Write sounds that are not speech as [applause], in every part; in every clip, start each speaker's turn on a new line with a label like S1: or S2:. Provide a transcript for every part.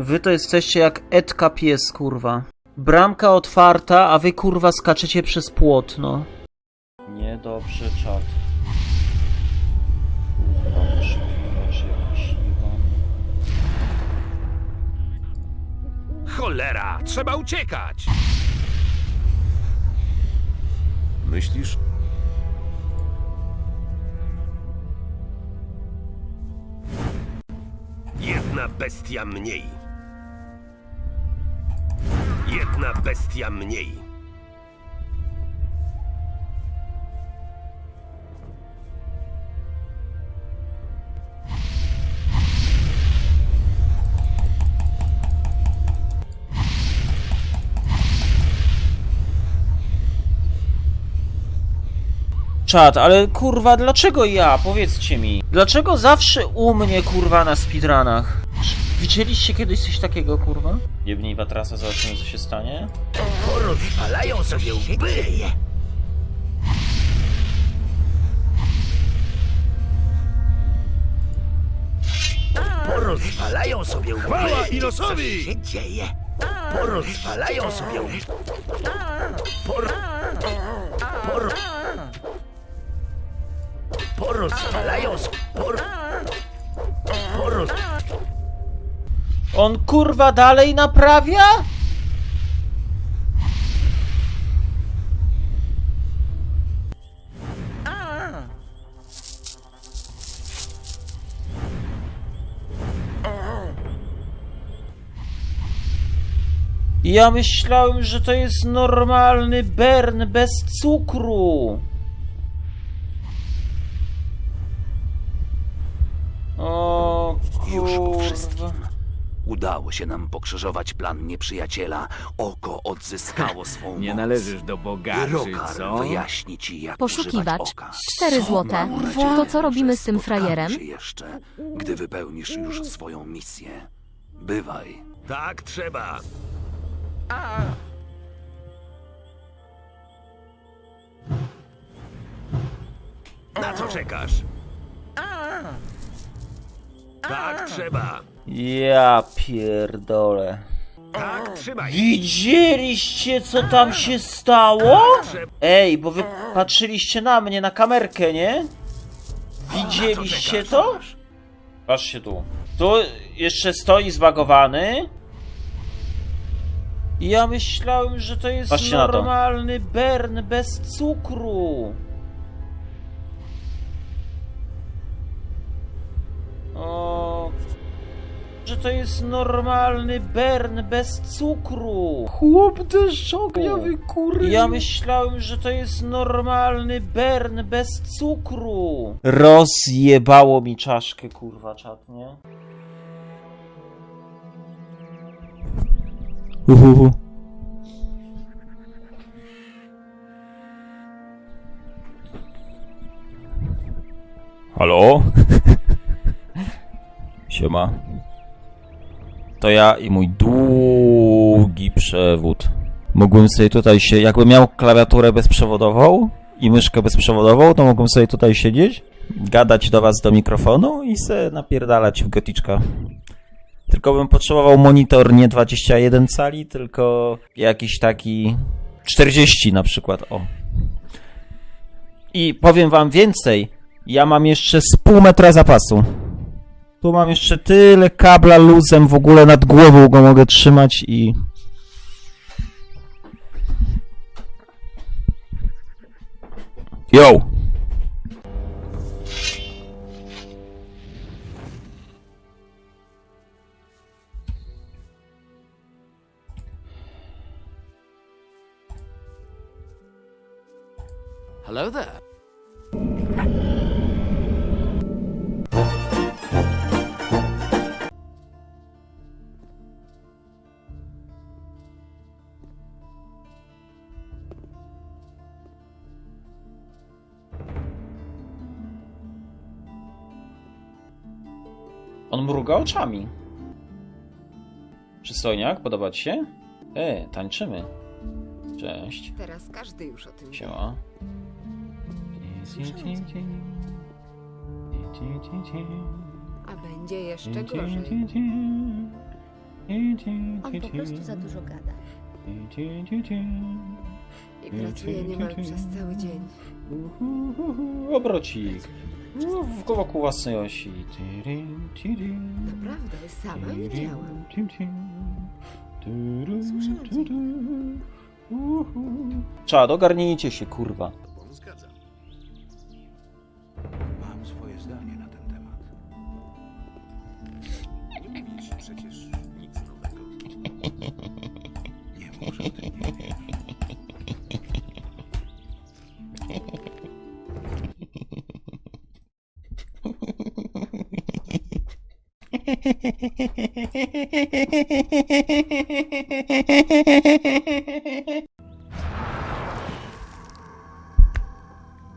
S1: Wy to jesteście jak Edka pies, kurwa. Bramka otwarta, a wy kurwa skaczecie przez płot, no. Niedobrze, czat. Kurwa, poszukiwać jakiś Iwan.
S2: Cholera, trzeba uciekać!
S3: Myślisz?
S2: Jedna bestia mniej. Jedna bestia mniej.
S1: Czad, ale kurwa, dlaczego ja? Powiedzcie mi. Dlaczego zawsze u mnie, kurwa, na speedrunach? Widzieliście kiedyś coś takiego, kurwa? Jebnij Watrasa, zobaczymy co się stanie.
S2: Porozwalają sobie łby! Porozwalają sobie łby! Chwała Inosowi! Co się dzieje? Porozwalają sobie łby! Por... Por... Porozwalają sobie... Por... Poroz...
S1: On kurwa dalej naprawia? Ja myślałem, że to jest normalny bern bez cukru. O kurwa.
S4: Udało się nam pokrzyżować plan nieprzyjaciela. Oko odzyskało [laughs] swą
S5: Nie
S4: moc.
S5: należysz do bogaczy,
S4: Rokar
S5: co?
S4: wyjaśni ci, jak
S6: Poszukiwacz.
S4: używać oka.
S6: 4 złote.
S4: Mam nadzieję,
S6: To co robimy z tym
S4: spotkamy
S6: frajerem?
S4: się jeszcze, gdy wypełnisz już swoją misję. Bywaj.
S2: Tak trzeba! Na co czekasz? Tak trzeba!
S1: Ja pierdolę.
S2: Tak trzymaj!
S1: Widzieliście, co tam się stało? Ej, bo wy patrzyliście na mnie, na kamerkę, nie? Widzieliście to? Patrzcie tu. Tu jeszcze stoi zbagowany. Ja myślałem, że to jest
S7: Patrzcie na to.
S1: normalny bern bez cukru. O, że to jest normalny bern bez cukru. Chłop deszczogniowy, kurwa. Ja myślałem, że to jest normalny bern bez cukru. Rozjebało mi czaszkę, kurwa, czat, nie? Uhuhu.
S7: Halo? [laughs] Siema. To ja i mój długi przewód. Mógłbym sobie tutaj się, jakbym miał klawiaturę bezprzewodową i myszkę bezprzewodową, to mógłbym sobie tutaj siedzieć, gadać do was do mikrofonu i se napierdalać w goticzka. Tylko bym potrzebował monitor nie 21 cali, tylko jakiś taki 40 na przykład, o. I powiem wam więcej, ja mam jeszcze z pół metra zapasu. Tu mam jeszcze tyle kabla luzem, w ogóle nad głową go mogę trzymać i... Yo!
S5: Hello there.
S1: On mruga oczami. Przystojniak, podoba ci się? E, tańczymy. Cześć.
S8: Teraz każdy już o tym wie.
S1: Siema.
S8: A będzie jeszcze gorzej.
S5: On po prostu za dużo gada. I pracuje niemal przez cały dzień.
S1: Obrocik. No, wokół własnej osi.
S5: Naprawdę, sama widziałam. Słyszałam
S1: Czad, ogarnijcie się, kurwa.
S3: Zgadzam.
S2: Mam swoje zdanie na ten temat.
S3: Nie mówisz przecież nic nowego.
S2: Nie może o tym nie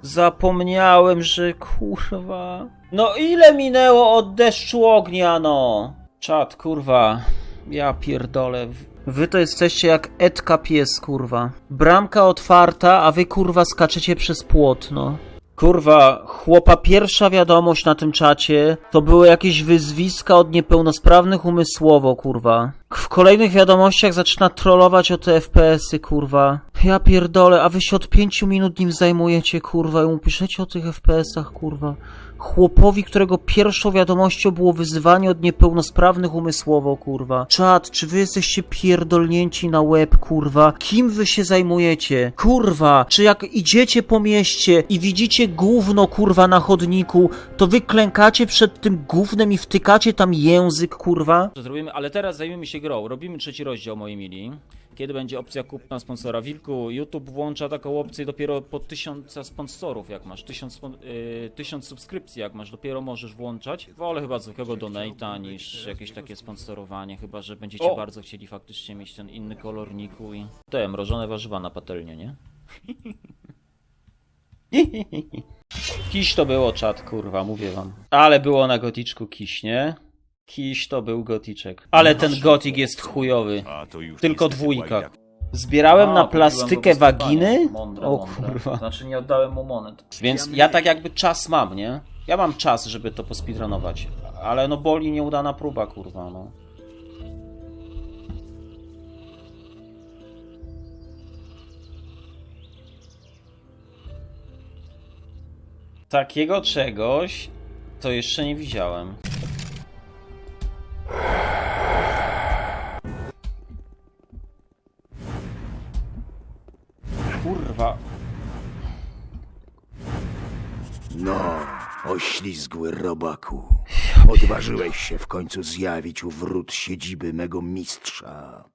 S1: Zapomniałem, że kurwa. No ile minęło od deszczu ognia, no? Czad, kurwa. Ja pierdolę. Wy to jesteście jak Edka pies, kurwa. Bramka otwarta, a wy kurwa skaczecie przez płot, no. Kurwa, chłopa pierwsza wiadomość na tym czacie to były jakieś wyzwiska od niepełnosprawnych umysłowo, kurwa. W kolejnych wiadomościach zaczyna trollować o te FPS-y, kurwa. Ja pierdolę, a wy się od pięciu minut nim zajmujecie, kurwa, i mu piszecie o tych FPS-ach, kurwa. Chłopowi, którego pierwszą wiadomością było wyzywanie od niepełnosprawnych umysłowo, kurwa. Czad, czy wy jesteście pierdolnięci na łeb, kurwa? Kim wy się zajmujecie? Kurwa, czy jak idziecie po mieście i widzicie gówno, kurwa, na chodniku, to wy klękacie przed tym gównem i wtykacie tam język, kurwa? Zrobimy, ale teraz zajmiemy się grą. Robimy trzeci rozdział, moi mili. Kiedy będzie opcja kupna sponsora Wilku? YouTube włącza taką opcję dopiero po tysiąca sponsorów, jak masz. Tysiąc, spon- y, tysiąc subskrypcji, jak masz, dopiero możesz włączać. Wolę chyba zwykłego donata niż jakieś takie sponsorowanie, chyba że będziecie
S7: O!
S1: bardzo chcieli faktycznie mieć ten inny kolor niku i... Te, mrożone warzywa na patelnię, nie? [laughs] Kiś to było czat, kurwa, mówię wam. Ale było na goticzku kiś, nie? Kiś to był goticzek. Ale ten gotik jest chujowy.
S3: A to już
S1: Tylko
S3: niestety
S1: dwójka.
S3: łajdak.
S1: Zbierałem
S7: A,
S1: na
S7: kupiłem
S1: plastykę
S7: go bez
S1: waginy?
S7: Mądre,
S1: O
S7: mądre.
S1: kurwa.
S7: Znaczy nie oddałem mu monet.
S1: Więc ja tak jakby czas mam, nie? Ja mam czas, żeby to pospeedrunować. Ale no boli nieudana próba, kurwa, no. Takiego czegoś to jeszcze nie widziałem. Kurwa.
S2: No, oślizgły robaku. Odważyłeś się w końcu zjawić u wrót siedziby mego mistrza.